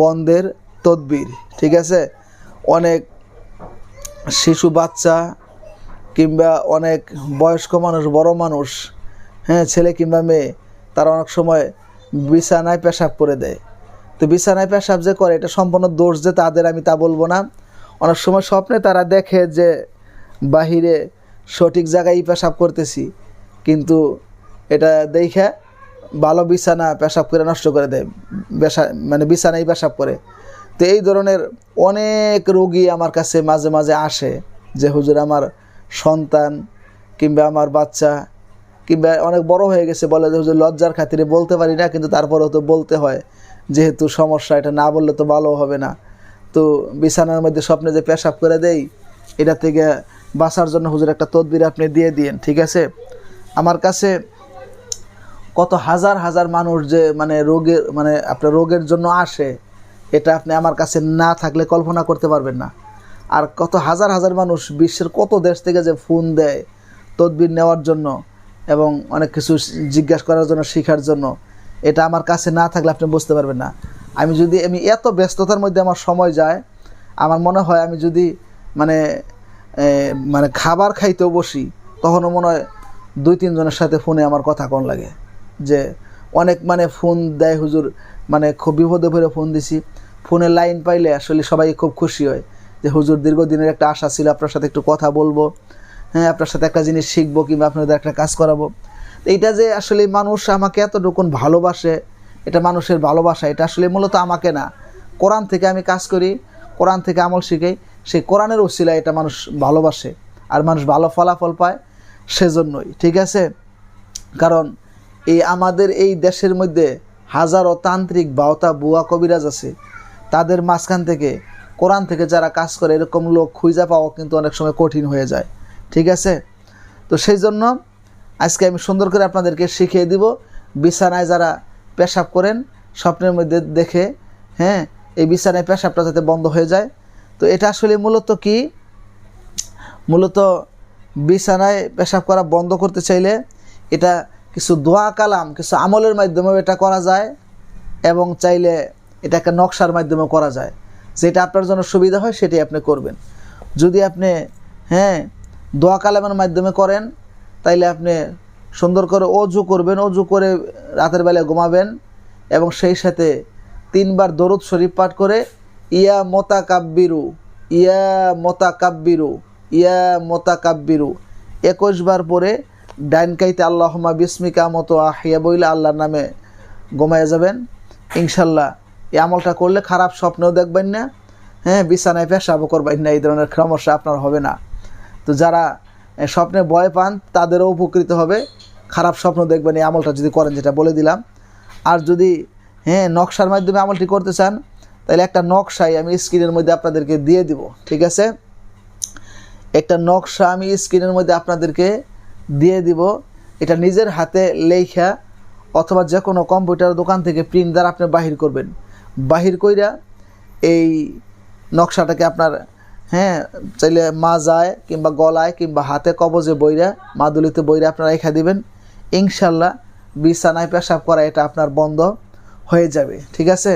বন্ধের তদবির, ঠিক আছে? অনেক শিশু বাচ্চা কিংবা অনেক বয়স্ক মানুষ, বড় মানুষ হ্যাঁ ছেলে কিংবা মেয়ে, তারা অনেক সময় বিছানায় পেশাব করে দেয়। তো বিছানায় পেশাব যে করে, এটা সম্পূর্ণ দোষ যে তাদের, আমি তা বলব না। অনেক সময় স্বপ্নে তারা দেখে যে, বাহিরে সঠিক জায়গায় পেশাব করতেছি, কিন্তু এটা দেখে ভালো বিছানা, পেশাব করে নষ্ট করে দেয়। বেসা মানে বিছানাই পেশাব করে। তো এই ধরনের অনেক রোগী আমার কাছে মাঝে মাঝে আসে যে, হুজুর, আমার সন্তান কিংবা আমার বাচ্চা কিংবা অনেক বড় হয়ে গেছে, বলে যে, হুজুর, লজ্জার খাতিরে বলতে পারি না, কিন্তু তারপরেও তো বলতে হয়। যেহেতু সমস্যা, এটা না বললে তো ভালো হবে না। তো বিছানার মধ্যে স্বপ্নে যে পেশাব করে দেই, এটা থেকে বাঁচার জন্য হুজুর একটা তদবির আপনি দিয়ে দিন ঠিক আছে? আমার কাছে কত হাজার হাজার মানুষ যে মানে রোগের মানে আপনার রোগের জন্য আসে, এটা আপনি আমার কাছে না থাকলে কল্পনা করতে পারবেন না। আর কত হাজার হাজার মানুষ বিশ্বের কত দেশ থেকে যে ফোন দেয় তদবির নেওয়ার জন্য এবং অনেক কিছু জিজ্ঞাসা করার জন্য, শেখার জন্য, এটা আমার কাছে না থাকলে আপনি বুঝতে পারবেন না। আমি যদি, আমি এত ব্যস্ততার মধ্যে আমার সময় যায়, আমার মনে হয় আমি যদি মানে মানে খাবার খাইতেও বসি, তখনও মনে হয় দুই তিনজনের সাথে ফোনে আমার কথা কোন লাগে। যে অনেক মানে ফোন দেয় হুজুর মানে খুব বিপদে পড়ে ফোন দিছি। ফোনে লাইন পাইলে আসলে সবাই খুব খুশি হয় যে, হুজুর, দীর্ঘদিনের একটা আশা ছিল আপনার সাথে একটু কথা বলব হ্যাঁ আপনার সাথে একটা জিনিস শিখব কিংবা আপনাদের একটা কাজ করাবো। এইটা যে আসলে মানুষ আমাকে এতটুকুন ভালোবাসে, এটা মানুষের ভালোবাসা, এটা আসলে মূলত আমাকে না। কোরআন থেকে আমি কাজ করি, কোরআন থেকে আমল শিখাই, সেই কোরআনের ওসিলা এটা মানুষ ভালোবাসে, আর মানুষ ভালো ফলাফল পায় সেজন্যই, ঠিক আছে? কারণ এই আমাদের এই দেশের মধ্যে হাজারো তান্ত্রিক বাওতা বুয়া কবিরাজ আছে। তাদের মাঝখান থেকে, কোরআন থেকে যারা কাজ করে, এরকম লোক খুঁজা পাওয়া কিন্তু অনেক সময় কঠিন হয়ে যায়। ঠিক আছে? তো সেই জন্য আজকে আমি সুন্দর করে আপনাদেরকে শিখিয়ে দিব, বিছানায় যারা পেশাব করেন, স্বপ্নের মধ্যে দেখে হ্যাঁ এই বিছানায় পেশাবটা যাতে বন্ধ হয়ে যায়। তো এটা আসলে মূলত কি? মূলত বিছানায় পেশাব করা বন্ধ করতে চাইলে এটা কিছু দোয়া কালাম, কিছু আমলের মাধ্যমেও এটা করা যায় এবং চাইলে এটাকে নকশার মাধ্যমেও করা যায়। যেটা আপনার জন্য সুবিধা হয় সেটি আপনি করবেন। যদি আপনি হ্যাঁ দোয়া কালামের মাধ্যমে করেন, তাইলে আপনি সুন্দর করে অজু করবেন, অজু করে রাতের বেলায় ঘুমাবেন এবং সেই সাথে তিনবার দরুদ শরীফ পাঠ করে, ইয়া মোতা কাব্বিরু ইয়া মোতা কাব্বিরু ইয়া মোতা কাব্বিরু একুশ বার পরে ডাইনকাইতে আল্লাহমা বিস্মিকা মতো আহিয়া বইলে আল্লাহর নামে ঘুমাইয়া যাবেন। ইনশাল্লাহ, এই আমলটা করলে খারাপ স্বপ্নেও দেখবেন না। হ্যাঁ বিছানায় পেশাবও করবেন না, এই ধরনের সমস্যা আপনার হবে না। তো যারা স্বপ্নে ভয় পান, তাদেরও উপকৃত হবে। খারাপ স্বপ্ন দেখবেন, এই আমলটা যদি করেন, যেটা বলে দিলাম। আর যদি হ্যাঁ নকশার মাধ্যমে আমলটি করতে চান, তাহলে একটা নকশাই আমি স্ক্রিনের মধ্যে আপনাদেরকে দিয়ে দিব, ঠিক আছে? একটা নকশা আমি স্ক্রিনের মধ্যে আপনাদেরকে দিয়ে দিব। এটা নিজের হাতে লেখা অথবা যে কোনো কম্পিউটার দোকান থেকে প্রিন্ট দ্বারা আপনি বাহির করবেন। বাহির কইরা এই নকশাটাকে আপনার হ্যাঁ চাইলে মাজায় কিংবা গলায় কিংবা হাতে কবজে বইরা, মাদুলিতে বইরা আপনারা রেখা দিবেন। ইনশাল্লাহ বিছানায় পেশাব করা এটা আপনার বন্ধ হয়ে যাবে। ঠিক আছে?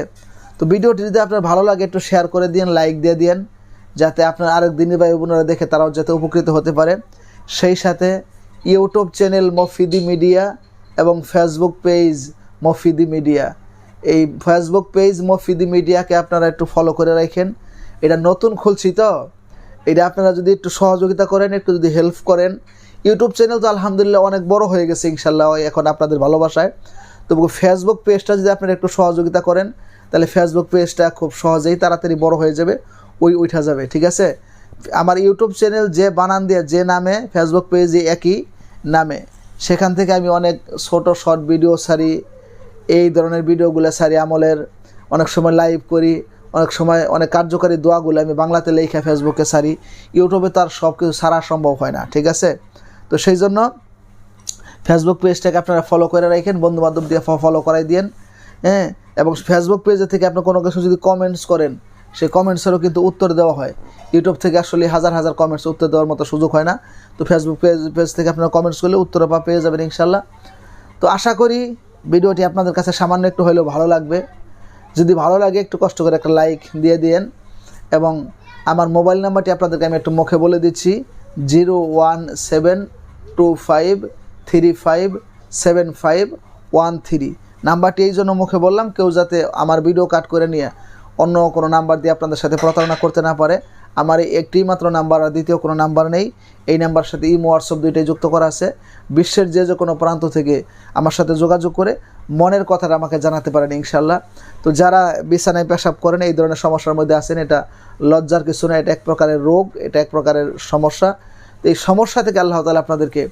তো ভিডিওটি যদি আপনার ভালো লাগে একটু শেয়ার করে দিন লাইক দিয়ে দিন যাতে আপনার আরেক দিনই ভাই দেখে তারাও যাতে উপকৃত হতে পারে। সেই সাথে ইউটিউব চ্যানেল মফিদি মিডিয়া এবং ফেসবুক পেজ মফিদি মিডিয়া। এই ফেসবুক পেজ মফিদি মিডিয়াকে আপনারা একটু ফলো করে রাখেন। এটা নতুন খুলছি তো। এটা আপনারা যদি একটু সহযোগিতা করেন, একটু যদি হেল্প করেন, ইউটিউব চ্যানেল তো আলহামদুলিল্লাহ অনেক বড় হয়ে গেছে ইনশাল্লাহ এখন আপনাদের ভালোবাসায়। তবু ফেসবুক পেজটা যদি আপনারা একটু সহযোগিতা করেন, তাহলে ফেসবুক পেজটা খুব সহজেই তাড়াতাড়ি বড় হয়ে যাবে, ওই উঠা যাবে, ঠিক আছে? আমার ইউটিউব চ্যানেল যে বানান দিয়ে যে নামে ফেসবুক পেজে একই নামে। সেখান থেকে আমি অনেক ছোট শর্ট ভিডিও সারি এই ধরনের ভিডিওগুলো সারি আমলের। অনেক সময় লাইভ করি, অনেক সময় অনেক কার্যকারী দোয়াগুলো আমি বাংলাতে লেখা ফেসবুকে সারি ইউটিউবে তার সব কিছু সারা সম্ভব হয় না, ঠিক আছে? তো সেই জন্য ফেসবুক পেজটাকে আপনারা ফলো করে রাখেন বন্ধু বান্ধব দিয়ে ফলো করাই দিন হ্যাঁ? এবং ফেসবুক পেজে থেকে আপনি কোনো কিছু যদি কমেন্টস করেন সেই কমেন্টসেরও কিন্তু উত্তর দেওয়া হয়। ইউটিউব থেকে আসলে হাজার হাজার কমেন্টস উত্তর দেওয়ার মতো সুযোগ হয় না। তো ফেসবুক পেজ পেজ থেকে আপনারা কমেন্টস করলে উত্তর পা পেয়ে যাবেন ইনশাল্লাহ। তো আশা করি ভিডিওটি আপনাদের কাছে সামান্য একটু হলেও ভালো লাগবে। যদি ভালো লাগে একটু কষ্ট করে একটা লাইক দিয়ে দিন এবং আমার মোবাইল নাম্বারটি আপনাদেরকে আমি একটু মুখে বলে দিচ্ছি। Zero one seven two five three five seven five one three নাম্বারটি এই জন্য মুখে বললাম, কেউ যাতে আমার ভিডিও কাট করে নিয়ে অন্য কোনো নাম্বার দিয়ে আপনাদের সাথে প্রতারণা করতে না পারে। আমার একটি মাত্র নাম্বার আর দ্বিতীয় কোনো নাম্বার নেই। এই নাম্বার সাথে ইমো, হোয়াটসঅ্যাপ দুইটাই যুক্ত করা আছে। বিশ্বের যে যে কোনো প্রান্ত থেকে আমার সাথে যোগাযোগ করে মনের কথাটা আমাকে জানাতে পারেন ইনশাল্লাহ তো যারা বিছানায় পেশাব করেন, এই ধরনের সমস্যার মধ্যে আছেন, এটা লজ্জার কিছু না, এটা এক প্রকারের রোগ, এটা এক প্রকারের সমস্যা। তো এই সমস্যা থেকে আল্লাহ তালা আপনাদেরকে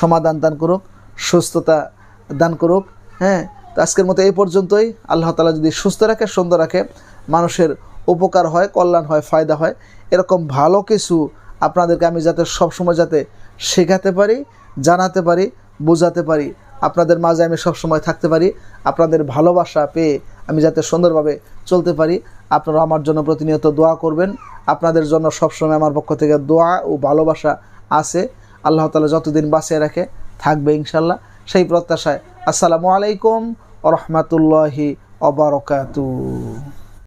সমাধান দান করুক, সুস্থতা দান করুক হ্যাঁ? তো আজকের মতো এই পর্যন্তই। আল্লাহ তালা যদি সুস্থ রাখে, সুন্দর রাখে মানুষের উপকার হয়, কল্যাণ হয়, ফায়দা হয়। এরকম ভালো কিছু আপনাদেরকে আমি যাতে সবসময় যাতে শেখাতে পারি, জানাতে পারি, বোঝাতে পারি। আপনাদের মাঝে আমি সবসময় থাকতে পারি। আপনাদের ভালোবাসা পেয়ে আমি যাতে সুন্দরভাবে চলতে পারি। আপনারা আমার জন্য প্রতিনিয়ত দোয়া করবেন। আপনাদের জন্য সবসময় আমার পক্ষ থেকে দোয়া ও ভালোবাসা আছে। আল্লাহ তালা যতদিন বাঁচিয়ে রাখে, থাকবে ইনশাল্লাহ সেই প্রত্যাশায় আসসালামু আলাইকুম রহমতুল্লাহি অবরকাতু